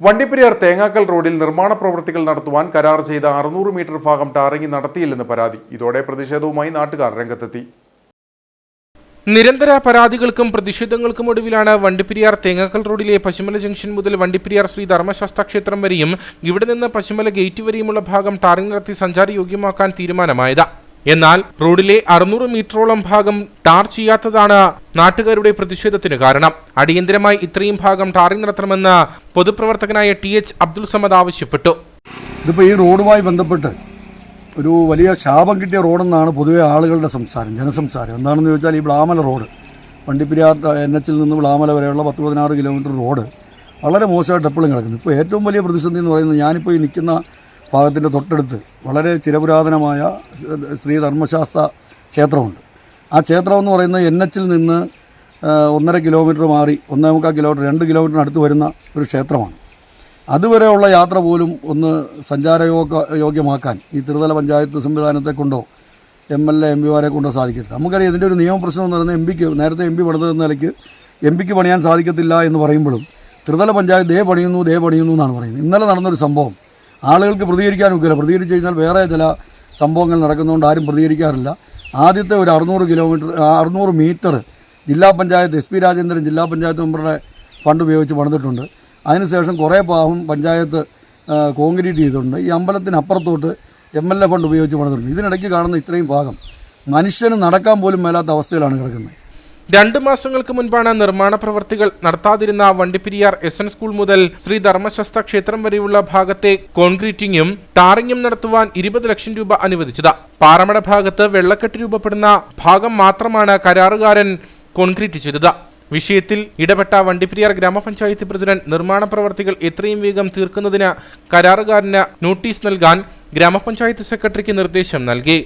വണ്ടിപ്പെരിയാർ തേങ്ങാക്കൽ റോഡിൽ നിർമ്മാണ പ്രവൃത്തികൾ നടത്തുവാൻ കരാർ ചെയ്ത അറുന്നൂറ് മീറ്റർ ഭാഗം ടാറിംഗ് നടത്തിയില്ലെന്ന് പരാതി. ഇതോടെ പ്രതിഷേധവുമായി നാട്ടുകാർ രംഗത്തെത്തി. നിരന്തര പരാതികൾക്കും പ്രതിഷേധങ്ങൾക്കും ഒടുവിലാണ് വണ്ടിപ്പെരിയാർ തേങ്ങാക്കൽ റോഡിലെ പശുമല ജംഗ്ഷൻ മുതൽ വണ്ടിപ്പെരിയാർ ശ്രീ ധർമ്മശാസ്ത്ര ക്ഷേത്രം വരെയും ഇവിടെ നിന്ന് പശുമല ഗേറ്റ് വരെയുമുള്ള ഭാഗം ടാറിംഗ് നടത്തി സഞ്ചാരയോഗ്യമാക്കാൻ തീരുമാനമായത്. എന്നാൽ റോഡിലെ അറുന്നൂറ് മീറ്ററോളം ഭാഗം ടാർ ചെയ്യാത്തതാണ് നാട്ടുകാരുടെ പ്രതിഷേധത്തിന് കാരണം. അടിയന്തരമായി ഇത്രയും ഭാഗം ടാറിംഗ് നടത്തണമെന്ന് പൊതുപ്രവർത്തകനായ ടി എച്ച് അബ്ദുൾ സമദ് ആവശ്യപ്പെട്ടു. ഇതിപ്പോൾ ഈ റോഡുമായി ബന്ധപ്പെട്ട് ഒരു വലിയ ശാപം കിട്ടിയ റോഡെന്നാണ് പൊതുവെ ആളുകളുടെ സംസാരം ജനസംസാരം. എന്താണെന്ന് ചോദിച്ചാൽ ഈ ബ്ലാമല റോഡ് വണ്ടിപ്പിരിയാർ എൻ എച്ചിൽ നിന്ന് ബ്ലാമല വരെയുള്ള പത്ത് പതിനാറ് കിലോമീറ്റർ റോഡ് വളരെ മോശമായിട്ട് എപ്പോഴും കിടക്കുന്നു. ഇപ്പോൾ ഏറ്റവും വലിയ പ്രതിസന്ധി എന്ന് പറയുന്നത് ഞാനിപ്പോൾ ഈ നിൽക്കുന്ന ഭാഗത്തിന്റെ തൊട്ടടുത്ത് വളരെ ചിരപുരാതനമായ ശ്രീ ധർമ്മശാസ്ത്ര ക്ഷേത്രമുണ്ട്. ആ ക്ഷേത്രം എന്ന് പറയുന്നത് എൻ എച്ചിൽ നിന്ന് ഒന്നര കിലോമീറ്റർ മാറി ഒന്നേ മുക്കാൽ കിലോമീറ്റർ രണ്ട് കിലോമീറ്ററിന് അടുത്ത് വരുന്ന ഒരു ക്ഷേത്രമാണ്. അതുവരെയുള്ള യാത്ര പോലും ഒന്ന് സഞ്ചാരയോഗ യോഗ്യമാക്കാൻ ഈ ത്രിതല പഞ്ചായത്ത് സംവിധാനത്തെ കൊണ്ടോ എം എൽ എ എം പിമാരെ കൊണ്ടോ സാധിക്കത്തില്ല നമുക്കറിയാം ഇതിന്റെ ഒരു നിയമപ്രശ്നം എന്ന് പറയുന്നത് എം പിക്ക് നേരത്തെ എം പി പണിതെന്ന നിലയ്ക്ക് എം പിക്ക് പണിയാൻ സാധിക്കത്തില്ല എന്ന് പറയുമ്പോഴും ത്രിതല പഞ്ചായത്ത് ദേ പണിയുന്നു ദേ പണിയുന്നു എന്നാണ് പറയുന്നത്. ഇന്നലെ നടന്നൊരു സംഭവം ആളുകൾക്ക് പ്രതികരിക്കാൻ ഒക്കില്ല പ്രതികരിച്ചു കഴിഞ്ഞാൽ വേറെ ചില സംഭവങ്ങൾ നടക്കുന്നതുകൊണ്ട് ആരും പ്രതികരിക്കാറില്ല. ആദ്യത്തെ ഒരു അറുന്നൂറ് കിലോമീറ്റർ അറുന്നൂറ് മീറ്റർ ജില്ലാ പഞ്ചായത്ത് എസ് പി രാജേന്ദ്രൻ ജില്ലാ പഞ്ചായത്ത് മെമ്പറുടെ ഫണ്ട് ഉപയോഗിച്ച് പണിതിട്ടുണ്ട്. അതിനുശേഷം കുറേ പാവം പഞ്ചായത്ത് കോൺക്രീറ്റ് ചെയ്തിട്ടുണ്ട്. ഈ അമ്പലത്തിനപ്പുറത്തോട്ട് എം എൽ എ ഫണ്ട് ഉപയോഗിച്ച് പണിതിട്ടുണ്ട്. ഇതിനിടയ്ക്ക് കാണുന്ന ഇത്രയും ഭാഗം മനുഷ്യന് നടക്കാൻ പോലും മേലാത്ത അവസ്ഥയിലാണ് കിടക്കുന്നത്. രണ്ട് മാസങ്ങൾക്ക് മുൻപാണ് നിർമ്മാണ പ്രവർത്തികൾ നടത്താതിരുന്ന വണ്ടിപ്പെരിയാർ എസ് എൻ സ്കൂൾ മുതൽ ശ്രീ ധർമ്മശാസ്ത്ര ക്ഷേത്രം വരെയുള്ള ഭാഗത്തെ കോൺക്രീറ്റിംഗും ടാറിംഗും നടത്തുവാൻ ഇരുപത് ലക്ഷം രൂപ അനുവദിച്ചത്. പാറമട ഭാഗത്ത് വെള്ളക്കെട്ട് രൂപപ്പെടുന്ന ഭാഗം മാത്രമാണ് കരാറുകാരൻ കോൺക്രീറ്റ് ചെയ്തത്. വിഷയത്തിൽ ഇടപെട്ട വണ്ടിപ്പെരിയാർ ഗ്രാമപഞ്ചായത്ത് പ്രസിഡന്റ് നിർമ്മാണ പ്രവർത്തികൾ എത്രയും വേഗം തീർക്കുന്നതിന് കരാറുകാരന് നോട്ടീസ് നൽകാൻ ഗ്രാമപഞ്ചായത്ത് സെക്രട്ടറിക്ക് നിർദ്ദേശം നൽകി.